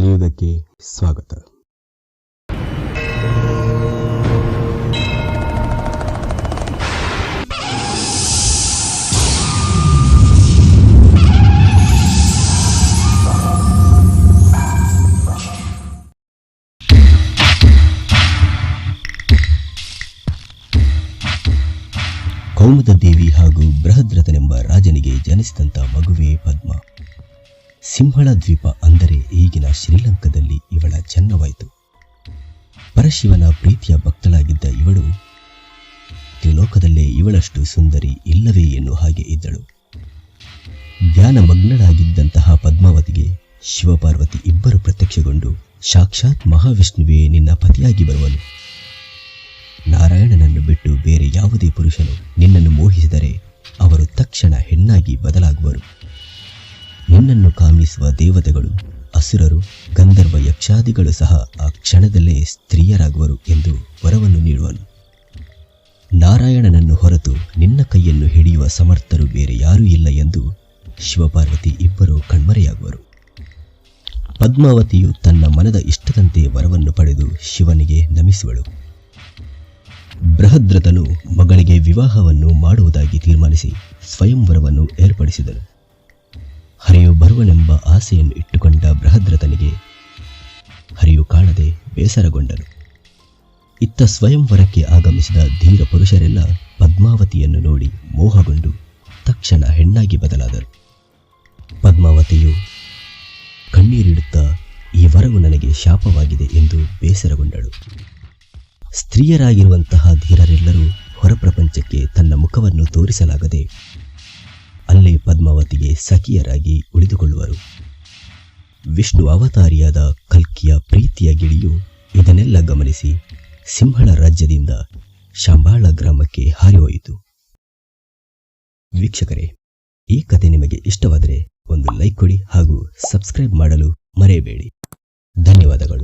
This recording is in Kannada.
ಕಲಿಯುವುದಕ್ಕೆ ಸ್ವಾಗತ. ಕೌಮದ ದೇವಿ ಹಾಗೂ ಬೃಹದ್ರಥನೆಂಬ ರಾಜನಿಗೆ ಜನಿಸಿದಂತ ಸಿಂಹಳ ದ್ವೀಪ ಅಂದರೆ ಈಗಿನ ಶ್ರೀಲಂಕಾದಲ್ಲಿ ಇವಳ ಜನ್ಮವಾಯಿತು ಪರಶಿವನ ಪ್ರೀತಿಯ ಭಕ್ತಳಾಗಿದ್ದ ಇವಳು ತ್ರಿಲೋಕದಲ್ಲೇ ಇವಳಷ್ಟು ಸುಂದರಿ ಇಲ್ಲವೇ ಎನ್ನುವ ಹಾಗೆ ಇದ್ದಳು. ಜ್ಞಾನಮಗ್ನಳಾಗಿದ್ದಂತಹ ಪದ್ಮಾವತಿಗೆ ಶಿವಪಾರ್ವತಿ ಇಬ್ಬರು ಪ್ರತ್ಯಕ್ಷಗೊಂಡು, ಸಾಕ್ಷಾತ್ ಮಹಾವಿಷ್ಣುವೇ, ನಿನ್ನ ಪತಿಯಾಗಿ ಬರುವನು. ನಾರಾಯಣನನ್ನು ಬಿಟ್ಟು ಬೇರೆ ಯಾವುದೇ ಪುರುಷನು ನಿನ್ನನ್ನು ಮೋಹಿಸಿದರೆ ಅವರು ತಕ್ಷಣ ಹೆಣ್ಣಾಗಿ ಬದಲಾಗುವರು. ನಿನ್ನನ್ನು ದೇವತೆಗಳು, ಅಸುರರು, ಗಂಧರ್ವ ಯಕ್ಷಾದಿಗಳು ಸಹ ಆ ಕ್ಷಣದಲ್ಲೇ ಸ್ತ್ರೀಯರಾಗುವರು ಎಂದು ವರವನ್ನು ನೀಡುವನು. ನಾರಾಯಣನನ್ನು ಹೊರತು ನಿನ್ನ ಕೈಯನ್ನು ಹಿಡಿಯುವ ಸಮರ್ಥರು ಬೇರೆ ಯಾರೂ ಇಲ್ಲ ಎಂದು ಶಿವಪಾರ್ವತಿ ಇಬ್ಬರು ಕಣ್ಮರೆಯಾಗುವರು. ಪದ್ಮಾವತಿಯು ತನ್ನ ಮನದ ಇಷ್ಟದಂತೆ ವರವನ್ನು ಪಡೆದು ಶಿವನಿಗೆ ನಮಿಸುವಳು. ಬೃಹದ್ರಥನು ಮಗಳಿಗೆ ವಿವಾಹವನ್ನು ಮಾಡುವುದಾಗಿ ತೀರ್ಮಾನಿಸಿ ಸ್ವಯಂವರವನ್ನು ಏರ್ಪಡಿಸಿದನು. ಹರಿಯು ಬರುವನೆಂಬ ಆಸೆಯನ್ನು ಇಟ್ಟುಕೊಂಡ ಬೃಹದ್ರಥನಿಗೆ ಹರಿಯು ಕಾಣದೆ ಬೇಸರಗೊಂಡನು. ಇತ್ತ ಸ್ವಯಂವರಕ್ಕೆ ಆಗಮಿಸಿದ ಧೀರ ಪುರುಷರೆಲ್ಲ ಪದ್ಮಾವತಿಯನ್ನು ನೋಡಿ ಮೋಹಗೊಂಡು ತಕ್ಷಣ ಹೆಣ್ಣಾಗಿ ಬದಲಾದರು. ಪದ್ಮಾವತಿಯು, ಕಣ್ಣೀರಿಡುತ್ತಾ ಈ ವರವು ನನಗೆ ಶಾಪವಾಗಿದೆ ಎಂದು ಬೇಸರಗೊಂಡಳು. ಸ್ತ್ರೀಯರಾಗಿರುವಂತಹ ಧೀರರೆಲ್ಲರೂ ಹೊರಪ್ರಪಂಚಕ್ಕೆ ತನ್ನ ಮುಖವನ್ನು ತೋರಿಸಲಾಗದೆ ಪದ್ಮಾವತಿಗೆ ಸಖಿಯರಾಗಿ ಉಳಿದುಕೊಳ್ಳುವರು. ವಿಷ್ಣು ಅವತಾರಿಯಾದ ಕಲ್ಕಿಯ ಪ್ರೀತಿಯ ಗಿಳಿಯು ಇದನ್ನೆಲ್ಲ ಗಮನಿಸಿ ಸಿಂಹಳ ರಾಜ್ಯದಿಂದ ಶಾಂಬಾಳ ಗ್ರಾಮಕ್ಕೆ ಹಾರಿಹೋಯಿತು. ವೀಕ್ಷಕರೇ, ಈ ಕತೆ ನಿಮಗೆ ಇಷ್ಟವಾದರೆ ಒಂದು ಲೈಕ್ ಕೊಡಿ ಹಾಗೂ ಸಬ್ಸ್ಕ್ರೈಬ್ ಮಾಡಲು ಮರೆಯಬೇಡಿ. ಧನ್ಯವಾದಗಳು.